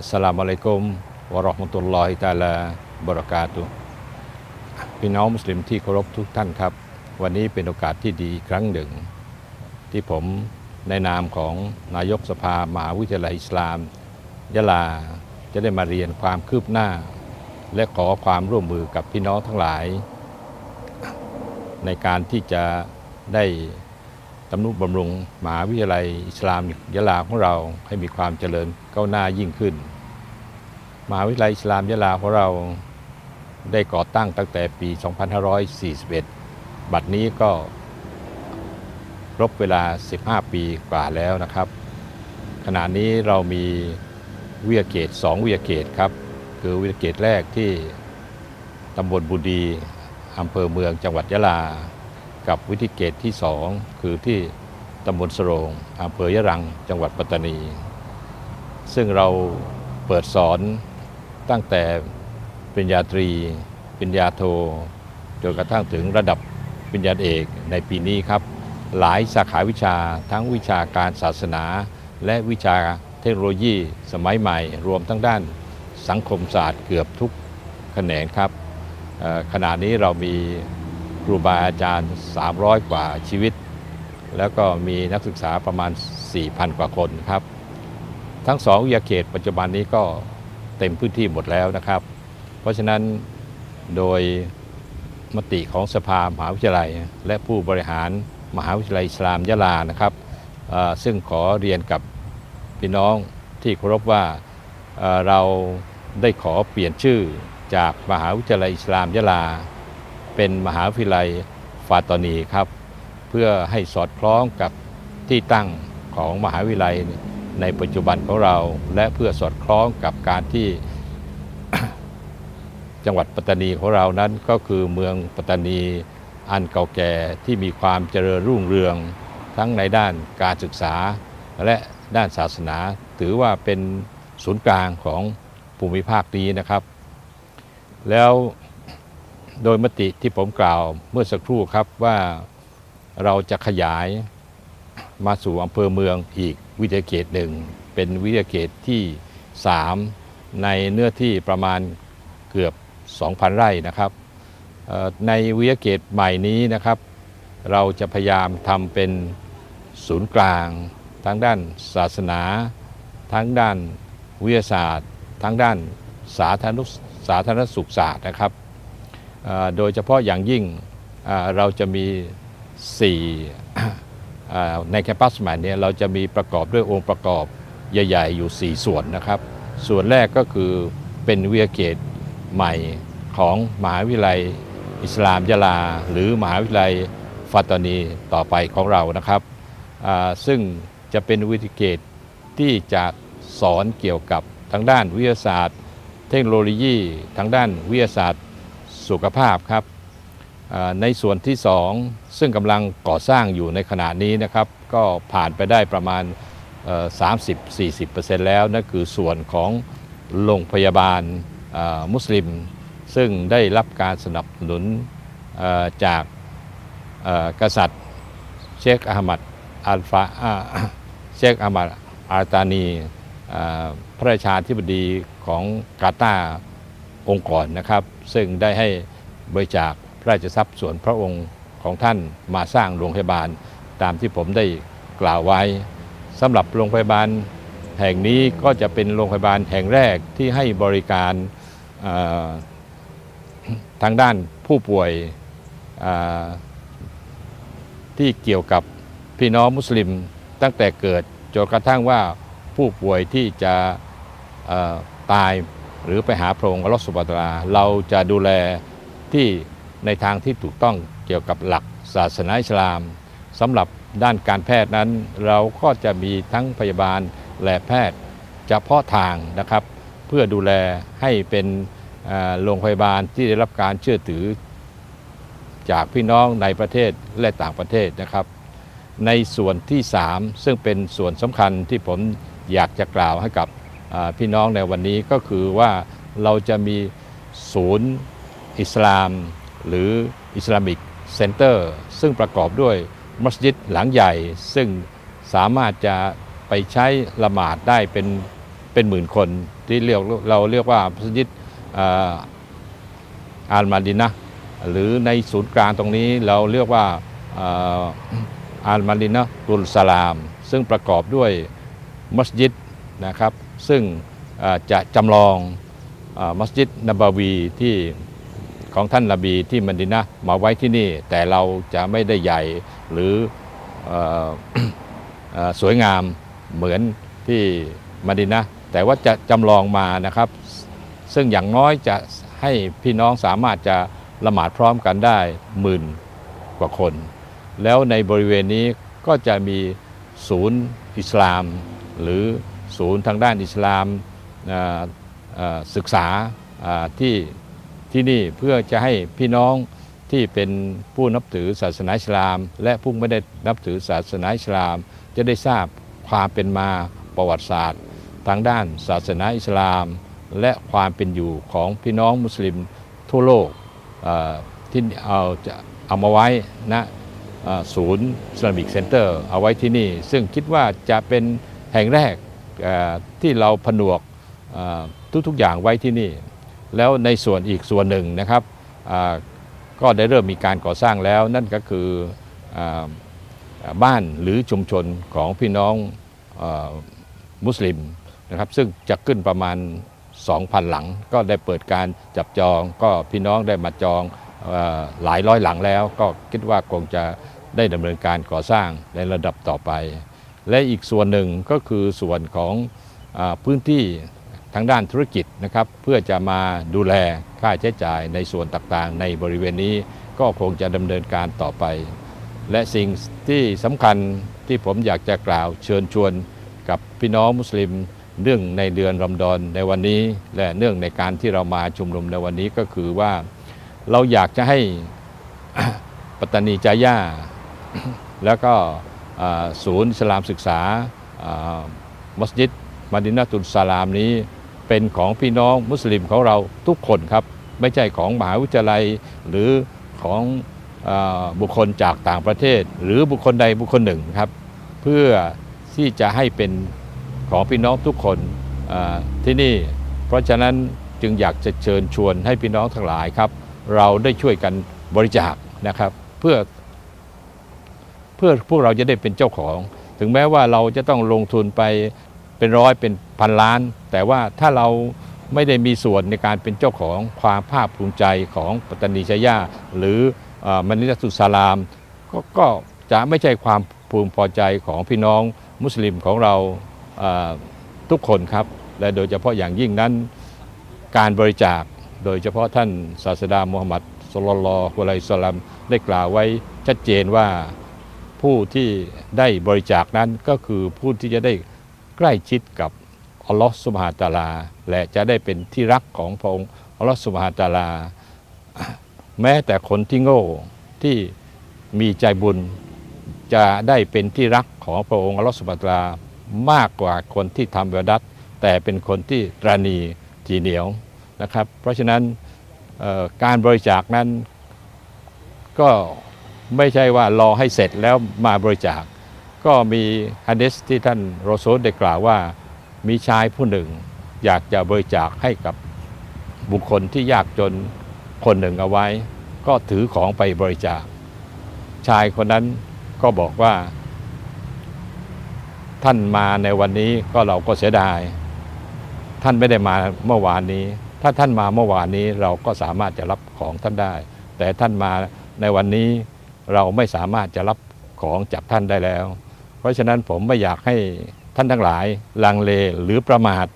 อัสลามุอะลัยกุมวะราะห์มะตุลลอฮิตาลาบะเรากาตุพี่น้องมุสลิมที่เคารพทุกท่านครับ วันนี้เป็นโอกาสที่ดีครั้งหนึ่ง ที่ผมในนามของนายกสภามหาวิทยาลัยอิสลาม ยะลาจะได้มาเรียนความคืบหน้า และขอความร่วมมือกับพี่น้องทั้งหลาย ในการที่จะได้ ตำนุบำรุงมหาวิทยาลัยอิสลามยะลาของเราให้มีความเจริญก้าวหน้ายิ่งขึ้น มหาวิทยาลัยอิสลามยะลาของเราได้ก่อตั้งตั้งแต่ปี 2541 บัดนี้ก็ครบเวลา 15 ปีกว่าแล้วนะครับ ขณะนี้เรามีวิทยาเขต2วิทยาเขตครับ คือวิทยาเขตแรกที่ตำบลบุดีอำเภอเมืองจังหวัดยะลา กับวิทยาเขตที่ 2 คือที่ตำบลสโรงอำเภอยะรังจังหวัดปัตตานี ซึ่งเราเปิดสอนตั้งแต่ปริญญาตรีปริญญาโทจนกระทั่งถึงระดับปริญญาเอกในปีนี้ครับ หลายสาขาวิชาทั้งวิชาการศาสนา และวิชาเทคโนโลยีสมัยใหม่ รวมทั้งด้านสังคมศาสตร์เกือบทุกแขนงครับขณะนี้เรามี รูบาอาจารย์ 300 กว่าชีวิต แล้วก็มีนักศึกษาประมาณ 4,000 กว่าคนครับ ทั้งสองวิทยาเขตปัจจุบันนี้ก็เต็มพื้นที่หมดแล้วนะครับ เพราะฉะนั้นโดยมติของสภามหาวิทยาลัย และผู้บริหารมหาวิทยาลัยอิสลามยะลานะครับซึ่งขอเรียนกับพี่น้องที่เคารพว่าเราได้ขอเปลี่ยนชื่อจากมหาวิทยาลัยอิสลามยะลา เป็นมหาวิทยาลัยฟาตอนีครับ เพื่อให้สอดคล้องกับที่ตั้งของมหาวิทยาลัยในปัจจุบันของเรา และเพื่อสอดคล้องกับการที่จังหวัดปัตตานีของเรานั้นก็คือเมืองปัตตานีอันเก่าแก่ที่มีความเจริญรุ่งเรือง ทั้งในด้านการศึกษา และด้านศาสนา ถือว่าเป็นศูนย์กลางของภูมิภาคนี้นะครับ แล้ว โดยมติที่ผมกล่าวเมื่อสักครู่ครับว่าเราจะขยายมาสู่อำเภอเมืองอีกวิทยาเขตหนึ่ง เป็นวิทยาเขตที่ 3 ในเนื้อที่ประมาณเกือบ 2,000 ไร่นะครับ ในวิทยาเขตใหม่นี้นะครับ เราจะพยายามทำเป็นศูนย์กลาง ทั้งด้านศาสนา ทั้งด้านวิทยาศาสตร์ ทั้งด้านสาธารณสุขสาธารณสุขศาสตร์นะครับ โดยเฉพาะอย่างยิ่งเราจะมี 4 ในแคมปัสใหม่เนี่ยเราจะมีประกอบด้วยองค์ประกอบใหญ่ ๆ อยู่ 4 ส่วนนะครับ ส่วนแรกก็คือเป็นวิทยาเขตใหม่ของมหาวิทยาลัยอิสลามยะลา หรือมหาวิทยาลัยฟาตานีต่อไปของเรานะครับ ซึ่งจะเป็นวิทยาเขตที่จะสอนเกี่ยวกับทางด้านวิทยาศาสตร์ เทคโนโลยี ทางด้านวิทยาศาสตร์ สุขภาพครับในส่วนที่ 2 ซึ่งกำลังก่อสร้างอยู่ในขณะนี้นะครับ ก็ผ่านไปได้ประมาณเอ่อ30-40%แล้วนั่นคือส่วนของโรงพยาบาลมุสลิม ซึ่งได้รับการสนับสนุนจากกษัตริย์ เชคอามัดอัลฟาเชคอามัดอาตานีพระราชาธิบดีของกาตาร์ องค์ก่อนะครับ ซึ่งได้ให้บริจาคพระราชทรัพย์ส่วนพระองค์ของท่านมาสร้างโรงพยาบาลตามที่ผมได้กล่าวไว้สำหรับโรงพยาบาลแห่งนี้ก็จะเป็นโรงพยาบาลแห่งแรกที่ให้บริการทางด้านผู้ป่วยที่เกี่ยวกับพี่น้องมุสลิมตั้งแต่เกิดจนกระทั่งว่าผู้ป่วยที่จะตาย หรือไปหาพระองค์อัลลอฮฺสุบะตาเราจะดูแลที่ในทางที่ถูกต้องเกี่ยวกับหลักศาสนาอิสลามสำหรับด้านการแพทย์นั้น เราก็จะมีทั้งพยาบาลและแพทย์เฉพาะทางนะครับ เพื่อดูแลให้เป็นโรงพยาบาลที่ได้รับการเชื่อถือจากพี่น้องในประเทศและต่างประเทศนะครับ ในส่วนที่ 3 ซึ่งเป็นส่วนสำคัญที่ผมอยากจะกล่าวให้กับ พี่น้องในวันนี้ก็คือว่าเราจะมีศูนย์อิสลาม หรืออิสลามิกเซ็นเตอร์ซึ่งประกอบด้วยมัสยิดหลังใหญ่ ซึ่งสามารถจะไปใช้ละหมาดได้เป็นเป็นหมื่นคนที่เรียกเราเรียกว่ามัสยิดอัลมาดินะหรือในศูนย์กลางตรงนี้เราเรียกว่าอัลมาดินะห์ตุลสลาม ซึ่งประกอบด้วยมัสยิดนะครับ ซึ่งจะจำลองมัสยิดนบาวีที่ของท่านนบีที่มัดินะมาไว้ที่นี่ แต่เราจะไม่ได้ใหญ่หรืออสวยงามเหมือนที่มดินะแต่ว่าจะจำลองมานะครับ ซึ่งอย่างน้อยจะให้พี่น้องสามารถจะละหมาดพร้อมกันได้หมื่นกว่าคน แล้วในบริเวณนี้ก็จะมีศูนย์อิสลามหรือ ศูนย์ทางด้านอิสลามศึกษาที่ที่นี่เพื่อจะให้พี่น้องที่เป็นผู้นับถือศาสนาอิสลาม และผู้ไม่ได้นับถือศาสนาอิสลาม จะได้ทราบความเป็นมาประวัติศาสตร์ ทางด้านศาสนาอิสลาม และความเป็นอยู่ของพี่น้องมุสลิมทั่วโลกที่เอาจะเอามาไว้ณเอ่อศูนย์อิสลามิกเซ็นเตอร์เอาไว้ที่นี่ ซึ่งคิดว่าจะเป็นแห่งแรก ที่เราผนวกทุกๆอย่างไว้ที่นี่ แล้วในส่วนอีกส่วนหนึ่งนะครับก็ได้เริ่มมีการก่อสร้างแล้วนั่นก็คืออบ้านหรือชุมชนของพี่น้องอมุสลิมนะครับซึ่งจะขึ้นประมาณ 2,000 หลัง ก็ได้เปิดการจับจอง ก็พี่น้องได้มาจองอหลายร้อยหลังแล้ว ก็คิดว่าคงจะได้ดำเนินการก่อสร้างในระดับต่อไป และอีกส่วนหนึ่งก็คือส่วนของอพื้นที่ทางด้านธุรกิจนะครับ เพื่อจะมาดูแลค่าใช้จ่ายในส่วนต่างๆ ในบริเวณนี้ก็คงจะดำเนินการต่อไป และสิ่งที่สำคัญที่ผมอยากจะกล่าวเชิญชวนกับพี่น้องมุสลิมเนื่องในเดือนรอมฎอนในวันนี้ และเนื่องในการที่เรามาชุมนุมในวันนี้ก็คือว่าเราอยากจะให้ปัตตานีจาย่าแล้วก็ ศูนย์สลามศึกษามัสยิดมาดินาตุลสลามนี้เป็นของพี่น้องมุสลิมของเราทุกคนครับ ไม่ใช่ของมหาวิทยาลัยหรือของอบุคคลจากต่างประเทศ หรือบุคคลใดบุคคลหนึ่งครับ เพื่อที่จะให้เป็นของพี่น้องทุกคนที่นี่ เพราะฉะนั้นจึงอยากจะเชิญชวนให้พี่น้องทั้งหลายครับ เราได้ช่วยกันบริจาคนะครับ เพื่อ เพื่อพวกเราจะได้เป็นเจ้าของ ถึงแม้ว่าเราจะต้องลงทุนไปเป็นร้อยเป็นพันล้าน แต่ว่าถ้าเราไม่ได้มีส่วนในการเป็นเจ้าของความภาคภูมิใจของปัตตานีชายาหรืออมนิลสุสลามกก็จะไม่ใช่ความภูมิพอใจของพี่น้องมุสลิมของเราทุกคนครับ และโดยเฉพาะอย่างยิ่งนั้นการบริจาคโดยเฉพาะท่านศาสดามูฮัมหมัดสุลลัลอฮุอะลัยสลามได้กล่าวไว้ชัดเจนว่า ผู้ที่ได้บริจาคนั้นก็คือผู้ที่จะได้ใกล้ชิดกับอัลลอฮฺสุบฮาตะอาลา และจะได้เป็นที่รักของพระองค์อัลลอฮฺสุบฮาตะอาลา แม้แต่คนที่โง่ที่มีใจบุญจะได้เป็นที่รักของพระองค์อัลลอฮฺสุบฮาตะอาลามากกว่าคนที่ทำบาดัตแต่เป็นคนที่ตรานีทีเหนียวนะครับ เพราะฉะนั้นการบริจาคนั้นก็ ไม่ใช่ว่ารอให้เสร็จแล้วมาบริจาค ก็มีฮะดิษที่ท่านโรโซได้กล่าวว่า มีชายผู้หนึ่ง อยากจะบริจาคให้กับบุคคลที่ยากจนคนหนึ่งเอาไว้ ก็ถือของไปบริจาค ชายคนนั้นก็บอกว่า ท่านมาในวันนี้ก็เราก็เสียดาย ท่านไม่ได้มาเมื่อวานนี้ ถ้าท่านมาเมื่อวานนี้เราก็สามารถจะรับของท่านได้ แต่ท่านมาในวันนี้ เราไม่สามารถจะรับของจากท่านได้แล้ว เพราะฉะนั้นผมไม่อยากให้ท่านทั้งหลายลังเลหรือประมาท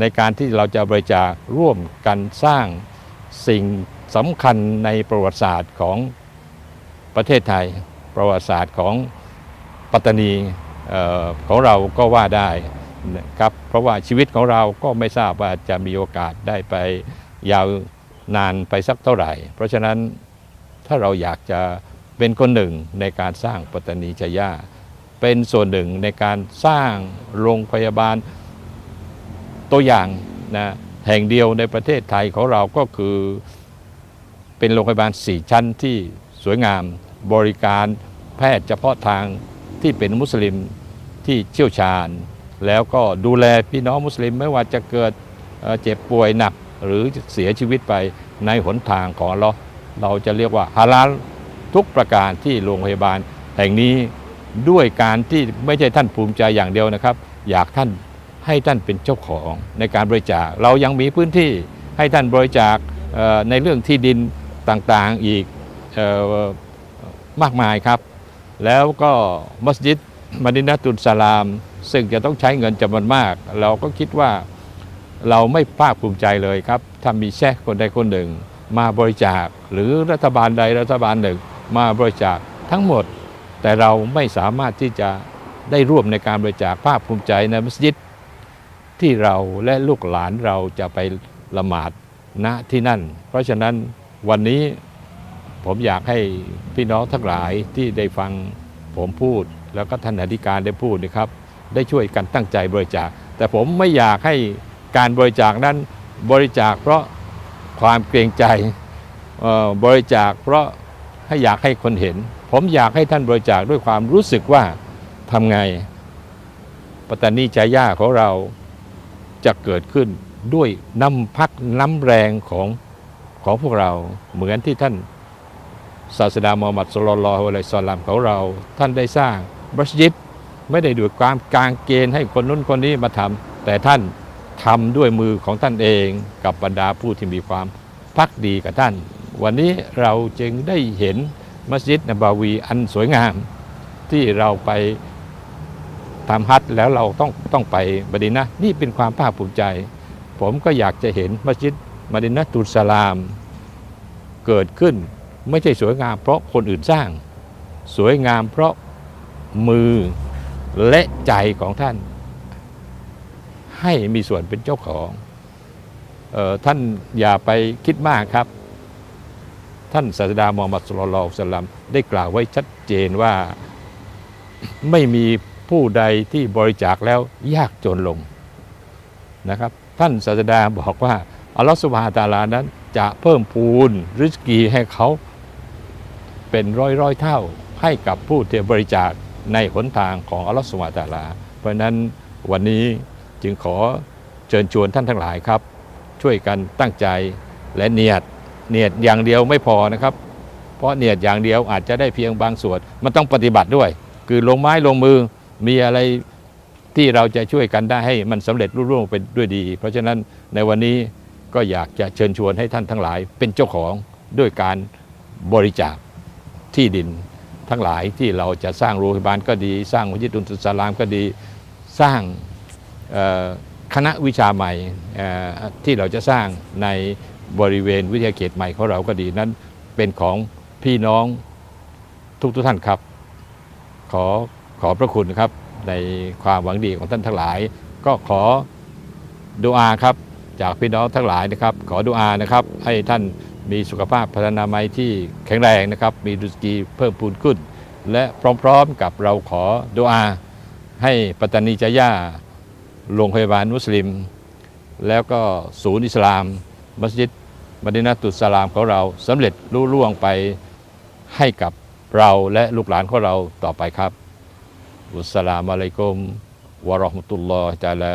ในการที่เราจะบริจาคร่วมกันสร้างสิ่งสำคัญในประวัติศาสตร์ของประเทศไทย ประวัติศาสตร์ของปัตตานีออของเราก็ว่าได้ครับเพราะว่าชีวิตของเราก็ไม่ทราบว่าจะมีโอกาสได้ไปยาวนานไปสักเท่าไหร่ เพราะฉะนั้นถ้าเราอยากจะ เป็นคนหนึ่งในการสร้างปัตตานีชยาเป็นส่วนหนึ่งในการสร้างโรงพยาบาลตัวอย่างนะแห่งเดียวในประเทศไทยของเราก็คือเป็นโรงพยาบาล 4 ชั้นที่สวยงามบริการแพทย์เฉพาะทางที่เป็นมุสลิมที่เชี่ยวชาญ แล้วก็ดูแลพี่น้องมุสลิมไม่ว่าจะเกิดเจ็บป่วยหนักหรือเสียชีวิตไปในหนทางของเราเราจะเรียกว่าฮาลาล ทุกประการที่โรงพยาบาลแห่งนี้ด้วยการที่ไม่ใช่ท่านภูมิใจอย่างเดียวนะครับ อยากท่านให้ท่านเป็นเจ้าของในการบริจาค เรายังมีพื้นที่ให้ท่านบริจาคในเรื่องที่ดินต่างๆอีกออมากมายครับ แล้วก็มัสยิดมดินาตุลสลาม ซึ่งจะต้องใช้เงินจำนวนมาก เราก็คิดว่าเราไม่ภาคภูมิใจเลยครับ ถ้ามีแชร์คนใดคนหนึ่ง มาบริจาคหรือรัฐบาลใดรัฐบาลหนึ่ง มาบริจาคทั้งหมด แต่เราไม่สามารถที่จะได้ร่วมในการบริจาคภาคภูมิใจในมัสยิดที่เราและลูกหลานเราจะไปละหมาดณที่นั่น เพราะฉะนั้นวันนี้ผมอยากให้พี่น้องทั้งหลายที่ได้ฟังผมพูด แล้วก็ท่านอธิการได้พูดนะครับ ได้ช่วยกันตั้งใจบริจาค แต่ผมไม่อยากให้การบริจาคนั้นบริจาคเพราะความเกรงใจบริจาคเพราะ ให้อยากให้คนเห็น ผมอยากให้ท่านบริจาคด้วยความรู้สึกว่าทำไงปัตตานีใจย่าของเราจะเกิดขึ้นด้วยน้ำพักน้ำแรงของของพวกเราเหมือนที่ท่านศาสดามูฮัมหมัดสลลอฮุอะลัยฮิสซอลลัมของเรา ท่านได้สร้างมัสยิดไม่ได้ด้วยความกางเกณฑ์ให้คนนู้นคนนี้มาทำแต่ท่านทำด้วยมือของท่านเองกับบรรดาผู้ที่มีความพักดีกับท่าน วันนี้เราจึงได้เห็นมัสยิดนบาวีอันสวยงาม ที่เราไปทำฮัทแล้วเราต้องต้องไปมดินะนี่เป็นความภาคภูมิใจ ผมก็อยากจะเห็นมัสยิดมดินะตุสลามเกิดขึ้นไม่ใช่สวยงาม เพราะคนอื่นสร้าง สวยงามเพราะมือและใจของท่าน ให้มีส่วนเป็นเจ้าของออท่านอย่าไปคิดมากครับ ท่านศาสดามูฮัมมัดสุลลัลลอฮุอะลัยฮิวะสัลลัมได้กล่าวไว้ชัดเจนว่าไม่มีผู้ใดที่บริจาคแล้วยากจนลงนะครับ ท่านศาสดาบอกว่าอัลลอฮฺสุบฮานตาลานั้น จะเพิ่มพูนริสกีให้เขาเป็นร้อยร้อยๆเท่าให้กับผู้ที่บริจาคในหนทางของอัลลอฮฺสุบฮานตาลา เพราะนั้นวันนี้จึงขอเชิญชวนท่านทั้งหลายครับ ช่วยกันตั้งใจและเนียด เนียดอย่างเดียวไม่พอนะครับ เพราะเนียดอย่างเดียวอาจจะได้เพียงบางส่วน มันต้องปฏิบัติด้วย คือลงไม้ลงมือมีอะไรที่เราจะช่วยกันได้ให้มันสำเร็จรุ่ร่วงไปด้วยดี เพราะฉะนั้นในวันนี้ก็อยากจะเชิญชวนให้ท่านทั้งหลาย เป็นเจ้าของด้วยการบริจาคที่ดินทั้งหลายที่เราจะสร้างโรงพยาบาลก็ดี สร้างมัสยิดุลสลามก็ดี สร้างคณะวิชาใหม่ที่เราจะสร้างใน บริเวณวิทยาเขตใหม่ของเราก็ดีนั้น เป็นของพี่น้องทุกทุกท่านครับ ขอขอพระคุณครับ ในความหวังดีของท่านทั้งหลาย ก็ขอดูอาครับ จากพี่น้องทั้งหลายนะครับ ขอดูอานะครับ ให้ท่านมีสุขภาพพัฒนามัยที่แข็งแรงนะครับ มีดุสกีเพิ่มพูนขึ้น และพร้อมๆกับเราขอดูอา ให้ปัตตานีจาย่าโรงพยาบาลมุสลิม แล้วก็ศูนย์อิสลาม มัสยิดมดินาตุสลามของเราสำเร็จรุ่ล่วงไปให้กับเราและลูกหลานของเราต่อไปครับอุสสลามอะลัยกุมวะราะห์มุตุลลอฮ์จาลา